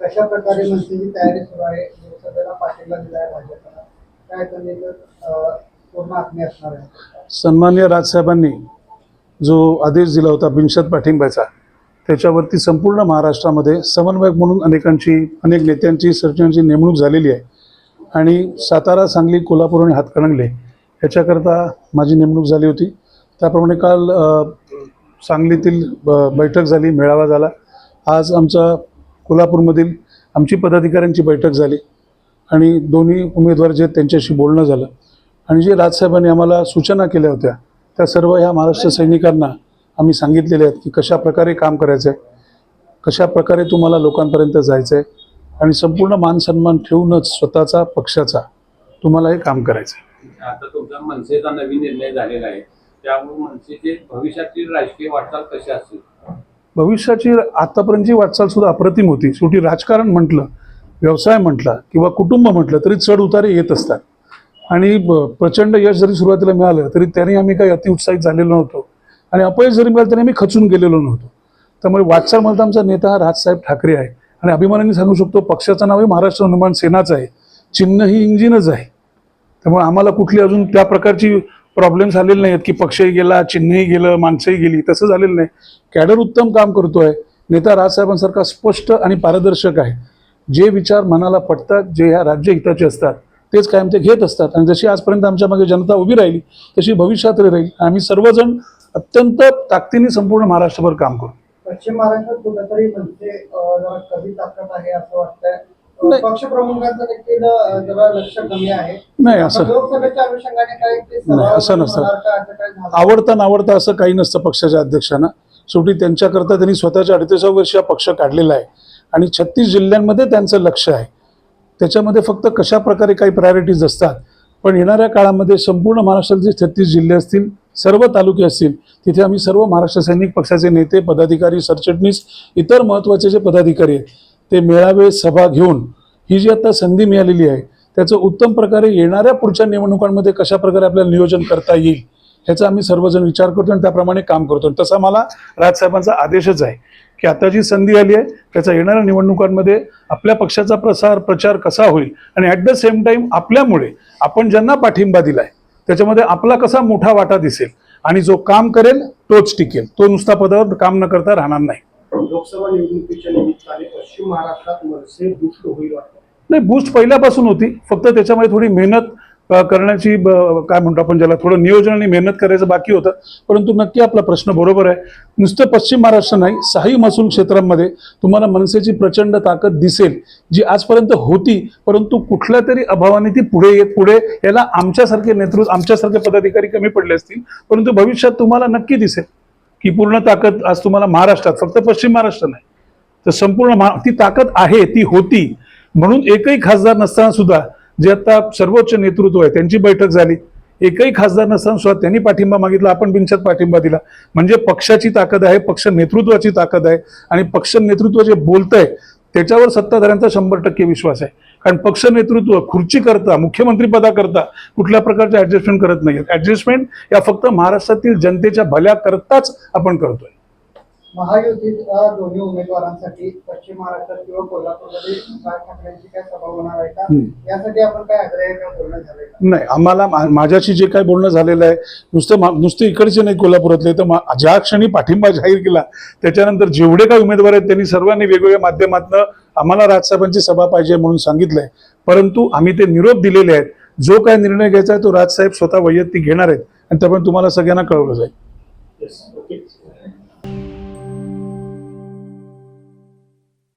कशा प्रकारे मंत्रीची तयारी सुरू आहे? लोकसभेला पाठिंबा दिला आहे भाजपला. काय त्यांनी पूर्ण आत्मी असणार आहे? सन्मान्य राजसाहेबांनी जो आदेश दिला होता बिनशत पाठिंब्याचा त्याच्यावरती संपूर्ण महाराष्ट्रामध्ये समन्वयक म्हणून अनेकांची अनेक नेत्यांची सर्जनांची नेमणूक झालेली आहे. आणि सातारा सांगली कोल्हापूर आणि हातकणंगले याच्याकरता माझी नेमणूक झाली होती. त्याप्रमाणे काल सांगलीतील ब- बैठक झाली मेळावा झाला. आज आमचा कोल्हापूरमधील आमची पदाधिकाऱ्यांची बैठक झाली आणि दोन्ही उमेदवार जे त्यांच्याशी बोलणं झालं. आणि जे राजसाहेबांनी आम्हाला सूचना केल्या होत्या त्या सर्व ह्या महाराष्ट्र सैनिकांना आम्ही सांगितलेल्या आहेत की कशा प्रकारे काम करायचं आहे कशा प्रकारे तुम्हाला लोकांपर्यंत जायचं आहे आणि संपूर्ण मानसन्मान ठेवूनच स्वतःचा पक्षाचा तुम्हाला हे काम करायचं आहे आता तुमचा मनसेचा नवीन निर्णय झालेला आहे. त्यामुळे मनसेचे भविष्यातील राजकीय वाटचाल कशी असेल? भविष्याची आतापर्यंतची वाटचाल सुद्धा अप्रतिम होती शेवटी राजकारण म्हटलं व्यवसाय म्हटला किंवा कुटुंब म्हटलं तरी चढ उतारे येत असतात. आणि ब- प्रचंड यश जरी सुरुवातीला मिळालं तरी त्याने आम्ही काही अतिउत्साहित झालेलो नव्हतो. आणि अपयश जरी मिळालं तरी आम्ही खचून गेलेलो नव्हतो. त्यामुळे वाटचाल म्हणता आमचा नेता हा राजसाहेब ठाकरे आहे. आणि अभिमानाने सांगू शकतो पक्षाचं नाव हे महाराष्ट्र हनुमान सेनाचं आहे. चिन्ह ही इंजिनच आहे. त्यामुळे आम्हाला कुठली अजून त्या प्रकारची प्रॉब्लेम्स आलेले नाहीत की पक्षही गेला चिन्हही गेलं माणसंही गेली तसं झालेलं नाही. कॅडर उत्तम काम करतोय. नेता राजसाहेबांसारखा स्पष्ट आणि पारदर्शक आहे. जे विचार मनाला पटतात जे ह्या राज्य हिताचे असतात तेच कायम ते घेत असतात. आणि जशी आजपर्यंत आमच्या मागे जनता उभी राहिली तशी भविष्यात राहील. आम्ही सर्वजण अत्यंत ताकदीने संपूर्ण महाराष्ट्रभर काम करू. पश्चिम महाराष्ट्रात कुठेतरी म्हणजे कमी ताकद आहे असं वाटतंय. नाही. पक्षप्रमुखांचं देखील अं, जरा लक्ष कमी आहे. नाही असं लोकसभेच्या अनुषंगाने काही असं नसतं. आवडता नावडता असं काही नसतं पक्षाच्या अध्यक्षांना. शेवटी त्यांच्याकरता त्यांनी स्वतःच्या अडतीसाव्या वर्षी हा पक्ष काढलेला आहे. आणि छत्तीस जिल्ह्यांमध्ये त्यांचं लक्ष आहे. त्याच्यामध्ये फक्त कशा प्रकारे काही प्रायोरिटीज असतात? पण येणाऱ्या काळामध्ये संपूर्ण महाराष्ट्राचे छत्तीस जिल्हे असतील सर्व तालुके असतील तिथे आम्ही सर्व महाराष्ट्र सैनिक पक्षाचे नेते पदाधिकारी सरचिटणीस इतर महत्त्वाचे जे पदाधिकारी आहेत ते मेळावे सभा घेऊन ही जी आता संधी मिळालेली आहे त्याचं उत्तम प्रकारे येणाऱ्या पुढच्या निवडणुकांमध्ये कशा प्रकारे आपल्याला नियोजन करता येईल ह्याचा आम्ही सर्वजण विचार करतो आणि त्याप्रमाणे काम करतो आणि तसा मला राजसाहेबांचा आदेशच आहे की आता जी संधी आली आहे त्याचा येणाऱ्या निवडणुकांमध्ये आपल्या पक्षाचा प्रसार प्रचार कसा होईल आणि ॲट द सेम टाईम आपल्यामुळे आपण ज्यांना पाठिंबा दिलाय त्याच्यामध्ये आपला कसा मोठा वाटा दिसेल आणि जो काम करेल तोच टिकेल. तो नुसता पदावर काम न करता राहणार नाही. लोकसभा निवडणुकीच्या निमित्ताने पश्चिम महाराष्ट्रात मनसे बुस्ट होईल वाटतं? नाही बूस्ट पहिल्यापासून होती. फक्त त्याच्यामध्ये थोडी मेहनत करण्याची काय म्हणतो आपण ज्याला थोडं नियोजन आणि मेहनत करायचं बाकी होतं. परंतु नक्की आपला प्रश्न बरोबर आहे. नुसतं पश्चिम महाराष्ट्र नाही साही महसूल क्षेत्रामध्ये तुम्हाला मनसेची प्रचंड ताकद दिसेल जी आजपर्यंत होती. परंतु कुठल्या तरी अभावाने ती पुढे येत पुढे याला आमच्यासारखे नेतृत्व आमच्यासारखे पदाधिकारी कमी पडले असतील. परंतु भविष्यात तुम्हाला नक्की दिसेल. की पूर्ण ताकद आज तुम्हाला महाराष्ट्रात फक्त पश्चिम महाराष्ट्र नाही. तर संपूर्ण महा ती ताकद आहे ती होती. म्हणून एकही खासदार नसताना सुद्धा जे आता सर्वोच्च नेतृत्व आहे त्यांची बैठक झाली. एकही खासदार नसताना सुद्धा त्यांनी पाठिंबा मागितला आपण बिनशात पाठिंबा दिला. म्हणजे पक्षाची ताकद आहे पक्ष नेतृत्वाची ताकद आहे आणि पक्ष नेतृत्व जे बोलतंय त्याच्यावर सत्ताधाऱ्यांचा शंभर टक्के विश्वास आहे. कारण पक्ष नेतृत्व खुर्ची करता मुख्यमंत्री पदाकरता कुठल्या प्रकारचे ऍडजस्टमेंट करत नाही ऍडजस्टमेंट या फक्त महाराष्ट्रातील जनतेच्या भल्या करताच आपण करतोय. महायुतीच्या दोन्ही उमेदवारांसाठी पश्चिम महाराष्ट्रात किंवा कोल्हापूरमध्ये राज ठाकरेंची काय सभा होणार आहे का. यासाठी आपण काय आग्रह का बोलणं नाही आम्हाला माझ्याशी जे काही बोलणं झालेलं आहे नुसतं नुसते इकडचे नाही कोल्हापुरातले तर ज्या क्षणी पाठिंबा जाहीर केला त्याच्यानंतर जेवढे काही उमेदवार आहेत त्यांनी सर्वांनी वेगवेगळ्या माध्यमातून आम्हाला राजसाहेबांची सभा पाहिजे म्हणून सांगितलंय. परंतु आम्ही ते निरोप दिलेले आहेत. जो काय निर्णय घ्यायचा आहे तो राजसाहेब स्वतः वैयक्तिक घेणार आहेत. आणि त्यामुळे तुम्हाला सगळ्यांना कळवलं जाईल.